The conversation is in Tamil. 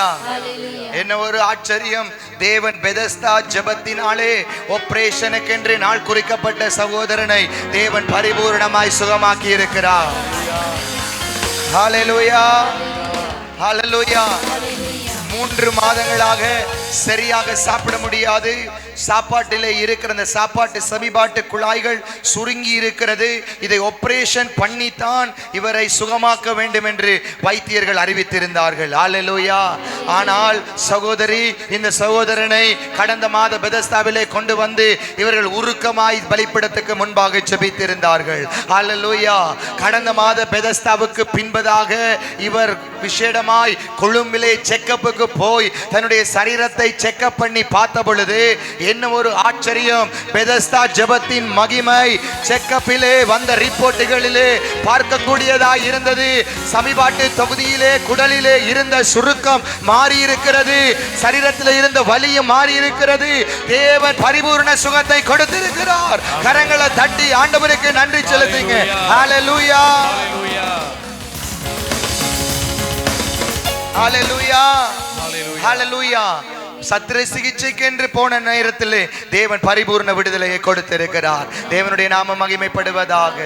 ஹalleluya. என்ன ஒரு ஆச்சரியம்? தேவன் பெதஸ்தா ஜெபத்தினாலே ஆபரேஷனுக்கென்று நாள் குறிக்கப்பட்ட சகோதரனை தேவன் பரிபூர்ணமாய் சுகமாக்கி இருக்கிறார் ஹalleluya. ஹalleluya. மூன்று மாதங்களாக சரியாக சாப்பிட முடியாது. சாப்பாட்டிலே இருக்கிற அந்த சாப்பாட்டு சமிபாட்டு குழாய்கள் சுருங்கி இருக்கிறது. இதை ஆபரேஷன் பண்ணித்தான் இவரை சுகமாக்க வேண்டும் என்று வைத்தியர்கள் அறிவித்திருந்தார்கள். ஆலலோயா ஆனால் சகோதரி இந்த சகோதரனை கடந்த மாத பெதஸ்தாவிலே கொண்டு வந்து இவர்கள் உருக்கமாய் பலிப்பிடத்துக்கு முன்பாக ஜெபித்திருந்தார்கள். ஆலலோயா கடந்த மாத பெதஸ்தாவுக்கு பின்பதாக இவர் விசேடமாய் கொழும்பிலே செக்கப்புக்கு போய் தன்னுடைய சரீரத்தை செக்கப் பண்ணி பார்த்த பொழுது என்ன ஒரு ஆச்சரியம். பெதஸ்தா ஜெபத்தின் மகிமை செக்கப்பிலே வந்த ரிப்போர்ட்டுகளிலே பார்க்கக்கூடியதாய் இருந்தது. சமிபாட்டு தொகுதியிலே குடலிலே இருந்த சுருக்கம் மாறி இருக்கிறது சரீரத்தில் இருந்த வலியும் மாறி இருக்கிறது தேவன் பரிபூர்ண சுகத்தை கொடுத்திருக்கிறார். கரங்களை தட்டி ஆண்டவருக்கு நன்றி செலுத்துங்க. ஹalleluya ஹalleluya ஹalleluya சத்திர சிகிச்சைக்கு என்று போன நேரத்திலே தேவன் பரிபூர்ண விடுதலையை கொடுத்திருக்கிறார். தேவனுடைய நாம மகிமைப்படுவதாக.